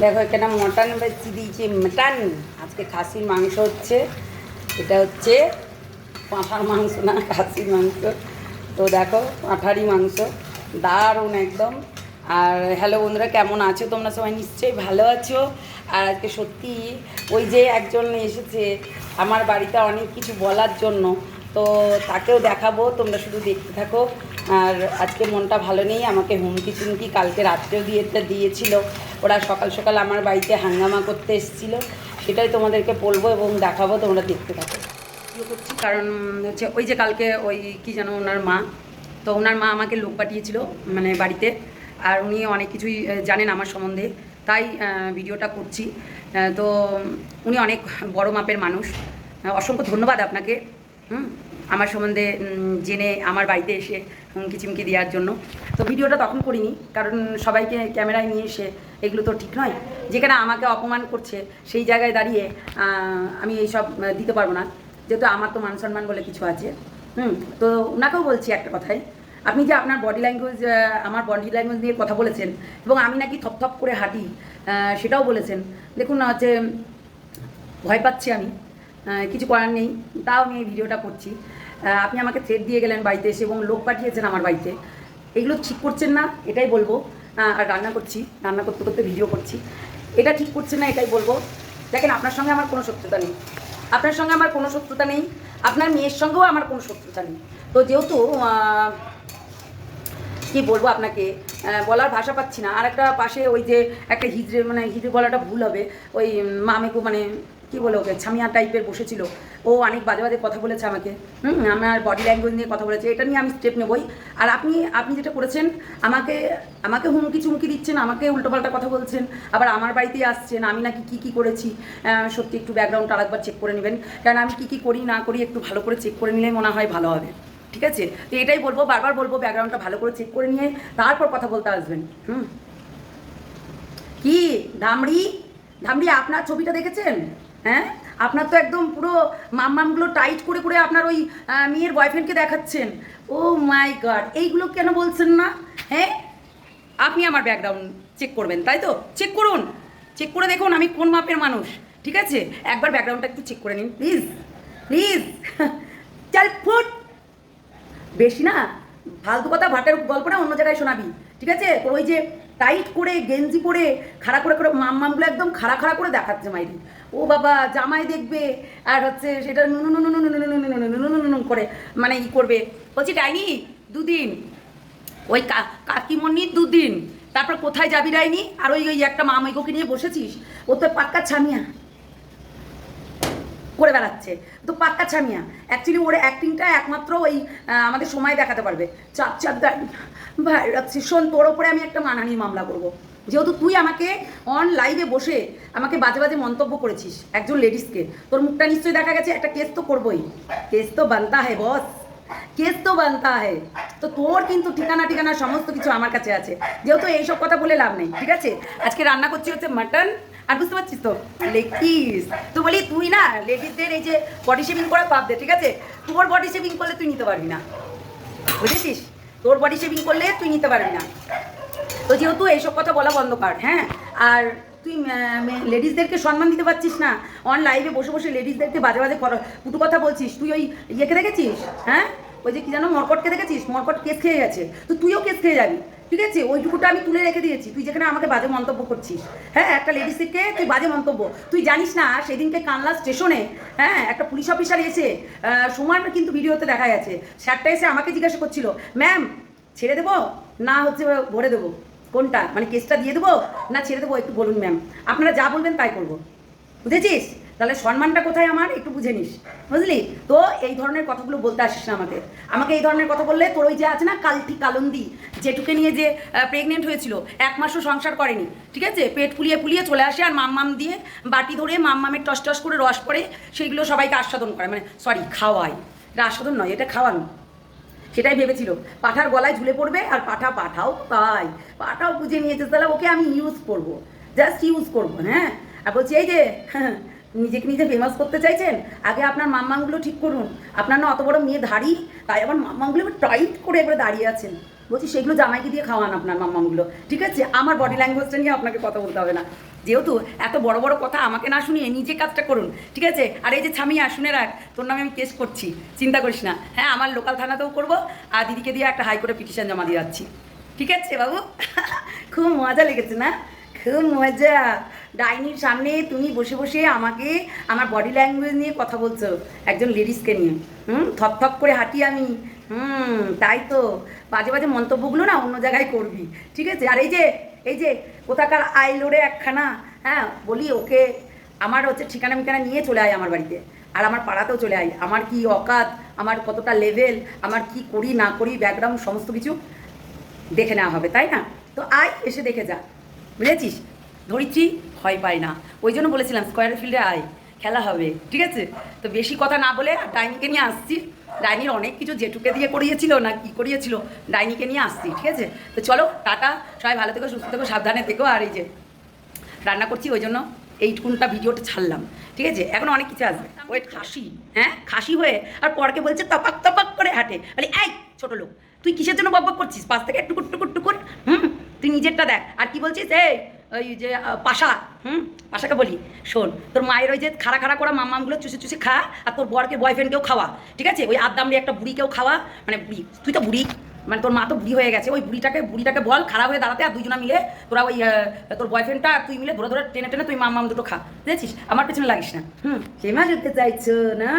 দেখো এখানে মটন বেশি দিয়েছি, মটন। আজকে খাসির মাংস হচ্ছে। এটা হচ্ছে পাঁঠার মাংস না, খাসির মাংস। তো দেখো, পাঁঠারই মাংস। দারুণ একদম। আর হ্যালো বন্ধুরা, কেমন আছো তোমরা সবাই? নিশ্চয়ই ভালো আছো। আর আজকে সত্যি ওই যে একজন এসেছে আমার বাড়িতে অনেক কিছু বলার জন্য। তো তাকেও দেখাবো, তোমরা শুধু দেখতে থাকো। আর আজকে মনটা ভালো নেই, আমাকে হুমকি চুমকি কালকে রাত্রেও দিয়ে দিয়েছিল। ওরা সকাল সকাল আমার বাড়িতে হাঙ্গামা করতে এসেছিল। সেটাই তোমাদেরকে বলব এবং দেখাবো, তোমরা দেখতে থাকো। ইয়ে করছি, কারণ হচ্ছে ওই যে কালকে ওই কি যেন ওনার মা, তো ওনার মা আমাকে লোক পাঠিয়েছিল মানে বাড়িতে। আর উনি অনেক কিছুই জানেন আমার সম্বন্ধে। তাই ভিডিওটা করছি। তো উনি অনেক বড় মাপের মানুষ। অসংখ্য ধন্যবাদ আপনাকে। হুম? আমার সম্বন্ধে জেনে আমার বাড়িতে এসে হুমকি চিমকি দেওয়ার জন্য। তো ভিডিওটা তখন করিনি, কারণ সবাইকে ক্যামেরায় নিয়ে এসে এগুলো তো ঠিক নয়। যেখানে আমাকে অপমান করছে, সেই জায়গায় দাঁড়িয়ে আমি এইসব দিতে পারব না। যেহেতু আমার তো মান সম্মান বলে কিছু আছে। হুম, তো ওনাকেও বলছি একটা কথাই। আপনি যে আপনার বডি ল্যাঙ্গুয়েজ আমার বডি ল্যাঙ্গুয়েজ নিয়ে কথা বলেছেন, এবং আমি নাকি থপথপ করে হাঁটি সেটাও বলেছেন। দেখুন হচ্ছে ভয় পাচ্ছি আমি। কিছু করার নেই, তাও আমি এই ভিডিওটা করছি। আপনি আমাকে থ্রেড দিয়ে গেলেন বাড়িতে এসে এবং লোক পাঠিয়েছেন আমার বাড়িতে। এগুলো ঠিক করছেন না, এটাই বলব। আর রান্না করছি, রান্না করতে করতে ভিডিও করছি। এটা ঠিক করছেন না, এটাই বলব। দেখেন, আপনার সঙ্গে আমার কোনো শত্রুতা নেই। আপনার সঙ্গে আমার কোনো শত্রুতা নেই। আপনার মেয়ের সঙ্গেও আমার কোনো শত্রুতা নেই। তো যেহেতু কি বলব আপনাকে বলার ভাষা পাচ্ছি না। আর একটা পাশে ওই যে একটা হিজড়ে মানে হিজড়ে বলাটা ভুল হবে। ওই মামেকু মানে কি বলে ওকে, ছামিয়া টাইপের বসেছিল। ও অনেক বাজে বাজে কথা বলেছে আমাকে। হুম, আমার বডি ল্যাঙ্গুয়েজ নিয়ে কথা বলেছে। এটা নিয়ে আমি স্টেপ নেবই। আর আপনি আপনি যেটা করেছেন, আমাকে আমাকে হুমকি চুমকি দিচ্ছেন, আমাকে উল্টোপাল্টা কথা বলছেন, আবার আমার বাড়িতেই আসছেন, আমি নাকি কি কি করেছি সত্যি একটু ব্যাকগ্রাউন্ডটা আরেকবার চেক করে নেবেন। কারণ আমি কি কি করি, না করি একটু ভালো করে চেক করে নিলেই মনে হয় ভালো হবে। ঠিক আছে? তো এটাই বলব, বারবার বলব ব্যাকগ্রাউন্ডটা ভালো করে চেক করে নিয়ে তারপর কথা বলতে আসবেন। হুম। কি? ধামড়ি? ধামড়ি, আপনার ছবিটা দেখেছেন? হ্যাঁ? আপনার তো একদম পুরো মামমামগুলো টাইট করে করে আপনার ওই মেয়ের বয়ফ্রেন্ডকে দেখাচ্ছেন। ও মাই গড এইগুলো কেন বলছেন না? হ্যাঁ? আপনি আমার ব্যাকগ্রাউন্ড চেক করবেন, তাই তো? চেক করুন। চেক করে দেখুন আমি কোন মাপের মানুষ, ঠিক আছে? একবার ব্যাকগ্রাউন্ডটা একটু চেক করে নিন প্লিজ প্লিজ চাল, ফুট। বেশি না, ফালতু কথা ভাটের গল্পটা অন্য জায়গায় শোনাবি। ঠিক আছে ওই যে টাইট করে গেঞ্জি পরে খাড়া করে করে মাম মামগুলো একদম খাড়া খাড়া করে দেখাচ্ছে মাইরি ও বাবা জামাই দেখবে আর হচ্ছে সেটা নুনু নুনু নুনু নুনু নুনু নুনু নুনু নুনু নুনু করে মানে ই করবে বলছি ডাইনি দুদিন ওই কাকিমণি দুদিন তারপর কোথায় যাবি ডাইনি আর ওই ওই একটা মামাইকোকে নিয়ে বসেছিস ও তো পাক্কা ছামিয়া করে বেড়াচ্ছে। তো পাক্কা ছামিয়া অ্যাকচুয়ালি ওর অ্যাক্টিংটা একমাত্র ওই আমাদের সময় দেখাতে পারবে। চাপ চাপ ভাই শোন, তোর ওপরে আমি একটা মানানি মামলা করব। যেহেতু তুই আমাকে অন লাইভে বসে আমাকে বাজে বাজে মন্তব্য করেছিস, একজন লেডিসকে তোর মুখটা নিশ্চয়ই দেখা গেছে, একটা কেস তো করবোই। কেস তো বানতা হে বস কেস তো বানতা হে। তো তোর কিন্তু ঠিকানা ঠিকানা সমস্ত কিছু আমার কাছে আছে। যেহেতু এইসব কথা বলে লাভ নেই, ঠিক আছে? আজকে রান্না করছি হচ্ছে মাটন আর বুঝতে পারছিস তো? লেগ পিস তো বলি, তুই না লেডিসদের এই যে বডি শেভিং করা বাদ দে, ঠিক আছে? তোর বডি শেভিং করলে তুই নিতে পারবি না। বুঝেছিস? তোর বডি শেভিং করলে তুই নিতে পারবি না। তো যেহেতু এইসব কথা বলা বন্ধ কর হ্যাঁ? আর তুই লেডিসদেরকে সম্মান দিতে পারছিস না। অন লাইভে বসে বসে লেডিসদেরকে বাজে বাজে কুটু কথা বলছিস, তুই ওই ইয়েকে দেখেছিস? হ্যাঁ? ওই যে কি জানো মরকটকে দেখেছিস? মরকট কেস খেয়ে গেছে। তো তুইও কেস খেয়ে যাবি, ঠিক আছে? ওইটুকুটা আমি তুলে রেখে দিয়েছি। তুই যেখানে আমাকে বাজে মন্তব্য করছিস হ্যাঁ? একটা লেডিসকে তুই বাজে মন্তব্য। তুই জানিস না, সেদিনকে কানলা স্টেশনে হ্যাঁ? একটা পুলিশ অফিসার এসে সময় কিন্তু ভিডিওতে দেখা গেছে। স্যারটা এসে আমাকে জিজ্ঞাসা করছিল, ম্যাম, ছেড়ে দেবো? না হচ্ছে, ভরে দেবো? কোনটা? মানে কেসটা দিয়ে দেবো না ছেড়ে দেবো একটু বলুন ম্যাম আপনারা যা বলবেন তাই করব। বুঝেছিস? তাহলে সম্মানটা কোথায় আমার? একটু বুঝে নিস। বুঝলি? তো এই ধরনের কথাগুলো বলতে আসিস না আমাকে। আমাকে এই ধরনের কথা বললে তোর ওই যে আছে না কালটি কালন্দি, যেটুকে নিয়ে যে প্রেগনেন্ট হয়েছিল, এক মাসও সংসার করেনি। ঠিক আছে? পেট ফুলিয়ে ফুলিয়ে চলে আসে আর মাম্মাম দিয়ে বাটি ধরে মাম্মামের টস টস করে রস করে সেইগুলো সবাইকে আস্বাদন করে। মানে সরি খাওয়ায়। এটা আস্বাদন নয়, এটা খাওয়ানো। সেটাই ভেবেছিল। পাঠার গলায় ঝুলে পড়বে আর পাঠা পাঠাও তাই। পাঠাও বুঝে নিয়েছে তাহলে ওকে আমি ইউজ করব। জাস্ট ইউজ করব হ্যাঁ? আর বলছি, এই যে, নিজেকে নিজে ফেমাস করতে চাইছেন? আগে আপনার মাম্মাগুলো ঠিক করুন। আপনার না অত বড় মেয়ে দাড়ি তাই আবার মাম্মাগুলো টাইট করে একবারে দাঁড়িয়ে আছেন। বলছি, সেগুলো জামাইকে দিয়ে খাওয়ান আপনার মাম্মাগুলো। ঠিক আছে? আমার বডি ল্যাঙ্গুয়েজটা নিয়ে আপনাকে কথা বলতে হবে না। যেহেতু এত বড় বড় কথা আমাকে না শুনিয়ে নিজে কাজটা করুন, ঠিক আছে? আর এই যে ছামিয়া শুনে রাখ, তোর নামে আমি কেস করছি, চিন্তা করিস না। হ্যাঁ আমার লোকাল থানাতেও করব, আর দিদিকে দিয়ে একটা হাইকোর্টে পিটিশন জমা দিয়ে যাচ্ছি। ঠিক আছে, বাবু? খুব মজা লেগেছে না? খুব মজা। ডাইনির সামনে তুমি বসে বসে আমাকে আমার বডি ল্যাঙ্গুয়েজ নিয়ে কথা বলছো, একজন লেডিসকে নিয়ে। হুম? থপ থপ করে হাঁটি আমি। হুম, তাই তো। বাজে বাজে মন্তব্যগুলো না অন্য জায়গায় করবি, ঠিক আছে? আর এই যে এই যে কোথাকার আইলোরে একখানা হ্যাঁ বলি ওকে, আমার হচ্ছে ঠিকানা মিকানা নিয়ে চলে আয় আমার বাড়িতে। আর আমার পাড়াতেও চলে আয়। আমার কি অকাত, আমার কতটা লেভেল আমার কি করি না করি ব্যাকগ্রাউন্ড সমস্ত কিছু দেখে নেওয়া হবে, তাই না? তো আয়, এসে দেখে যা। বুঝেছিস? ধরিত্রী ভয় পাই না। ওই জন্য বলেছিলাম স্কোয়ার ফিল্ডে আয়, খেলা হবে, ঠিক আছে? তো বেশি কথা না বলে আর ডাইনিকে নিয়ে আসছি। ডাইনির অনেক কিছু জেঠুকে দিয়ে করিয়েছিল না কি করিয়েছিল, ডাইনিকে নিয়ে আসছি, ঠিক আছে? তো চলো, টাটা, সবাই ভালো থেকো, সুস্থ থেকো, সাবধানে থেকো, আর এই যে রান্না করছি, ওই জন্য এইটুকুনটা ভিডিওটা ছাড়লাম, ঠিক আছে? এখন অনেক কিছু আসবে ওয়েট খাসি হ্যাঁ? খাসি হয়ে আর পরকে বলছে তপাক তপাক করে হাঁটে। বলে, এই ছোট লোক, তুই কিসের জন্য বকবক করছিস? পাশ থেকে টুকুর টুকুর টুকুর, হুম? তুই নিজেরটা দেখ। আর কি বলছিস? এই, ওই যে পাশা, হুম? পাশাকে বলি, শোন, তোর মায়ের ওই যে খাড়া খাড়া করা মামামগুলো চুষে চুষে খা আর তোর বরকে বয়ফ্রেন্ডকেও খাওয়া, ঠিক আছে? ওই আদামরি একটা বুড়িকেও খাওয়া মানে বুড়ি, তুই তো বুড়ি মানে তোর মা তো বুড়ি হয়ে গেছে, ওই বুড়িটাকে বুড়িটাকে বল খারাপ হয়ে দাঁড়াতে আর দুজনা মিলে তোরা ওই তোর বয়ফ্রেন্ডটা তুই মিলে ধরে ধরে টেনে টেনে তুই মাম দুটো খা, বুঝেছিস? আমার পেছনে লাগিস না। হুম সেই যেতে চাইছো না?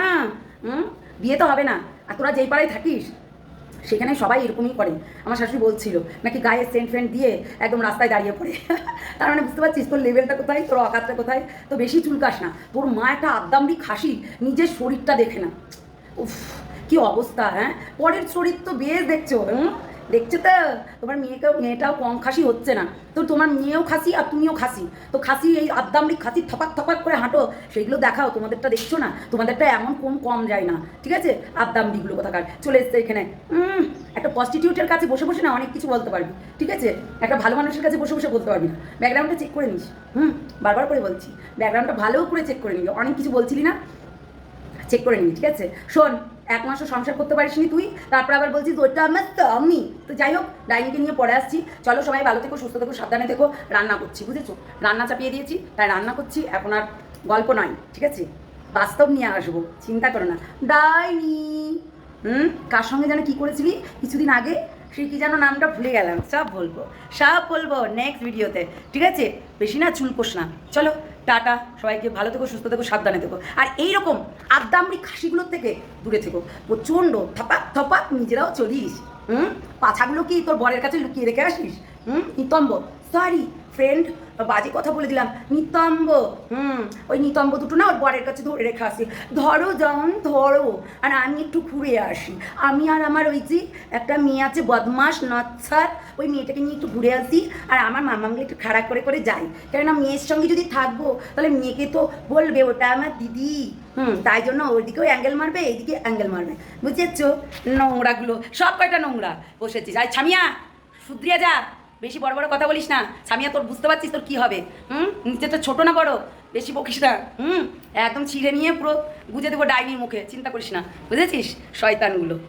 হুম, বিয়ে তো হবে না। আর তোরা যেই পাড়ায় থাকিস সেখানে সবাই এরকমই করে। আমার শাশুড়ি বলছিল, নাকি গায়ে সেন্ট ফেন্ট দিয়ে একদম রাস্তায় দাঁড়িয়ে পড়ে? তার মানে বুঝতে পারছিস, তোর লেভেলটা কোথায়, তোর অকাতটা কোথায়? তো বেশি চুলকাস না। তোর মা একটা আদ্দামরি খাসি নিজের শরীরটা দেখে না। উফ, কি অবস্থা হ্যাঁ? পরের শরীর তো বেশ দেখছ, হুম? দেখছ তো? তোমার মেয়েকেও মেয়েটাও কম খাসি হচ্ছে না। তো তোমার মেয়েও খাসি আর তুমিও খাসি। তো খাসি এই আদ্দামরি খাসি থপাক থপাক করে হাঁটো সেগুলো দেখাও, তোমাদেরটা দেখছ না? তোমাদেরটা এমন কম কম যায় না, ঠিক আছে? আদ্দামরিগুলো কোথাকার? চলে এসছে এখানে। একটা প্রস্টিটিউটের কাছে বসে বসে না অনেক কিছু বলতে পারবি, ঠিক আছে? একটা ভালো মানুষের কাছে বসে বসে বলতে পারবি না। ব্যাকগ্রাউন্ডটা চেক করে নিস। হুম, বারবার করে বলছি। ব্যাকগ্রাউন্ডটা ভালো করে চেক করে নিবি। অনেক কিছু বলছিলি না? চেক করে নিবি, ঠিক আছে? শোন এক মাসও সংসার করতে পারিসনি তুই। তারপর আবার বলছিস, ওইটা আমার তো আমি তো যাই হোক, ডাইনিংকে নিয়ে পড়ে আসছি। চলো সবাই ভালো থেকো, সুস্থ থেকো, সাবধানে থেকো। রান্না করছি, বুঝেছ? রান্না চাপিয়ে দিয়েছি, তাই রান্না করছি। এখন আর গল্প নয়, ঠিক আছে? বাস্তব নিয়ে আসব, চিন্তা করো না। ডাইনি! হুম? কার সঙ্গে যেন কি করেছিলি? কিছুদিন আগে সেই কি যেন নামটা ভুলে গেলাম, সব বলব সব বলব নেক্সট ভিডিওতে ঠিক আছে? বেশি না চুলকোস না। চলো টাটা, সবাইকে ভালো থেকো, সুস্থ থেকো, সাবধানে থেকো। আর এইরকম আদ্দামরি খাসিগুলোর থেকে দূরে থেকো। প্রচণ্ড থপাক থপাক নিজেরাও চলিস, হুম? পাছাগুলো কি তোর বরের কাছে লুকিয়ে রেখে আসিস? হুম? নিতম্ব সরি ফ্রেন্ড বাজে কথা বলে দিলাম। নিতম্ব, হুম, ওই নিতম্ব দুটো না ওর বরের কাছে ধরে রেখে আসি। ধরো যেমন ধরো। আর আমি একটু ঘুরে আসি। আমি আর আমার ওই যে একটা মেয়ে আছে, বদমাস নচ্ছার ওই মেয়েটাকে নিয়ে একটু ঘুরে আসি আর আমার মামাকে একটু খারাপ করে করে যাই। কেননা মেয়ের সঙ্গে যদি থাকব, তাহলে মেয়েকে তো বলবে, ওটা আমার দিদি। হুম, তাই জন্য ওইদিকেও অ্যাঙ্গেল মারবে, এইদিকে অ্যাঙ্গেল মারবে। বুঝেছ? নোংরাগুলো, সব কয়টা নোংরা? বসেছিস আর ছামিয়া শুধরিয়া যা। বেশি বড় বড় কথা বলিস না। সামিয়া তোর বুঝতে পারছিস তোর কী হবে? হুম? নিচে তো ছোট না বড়? বেশি বকিস না। হুম? একদম ছিঁড়ে নিয়ে পুরো গুজে দেবো ডাইনির মুখে। চিন্তা করিস না। বুঝেছিস? শয়তানগুলো।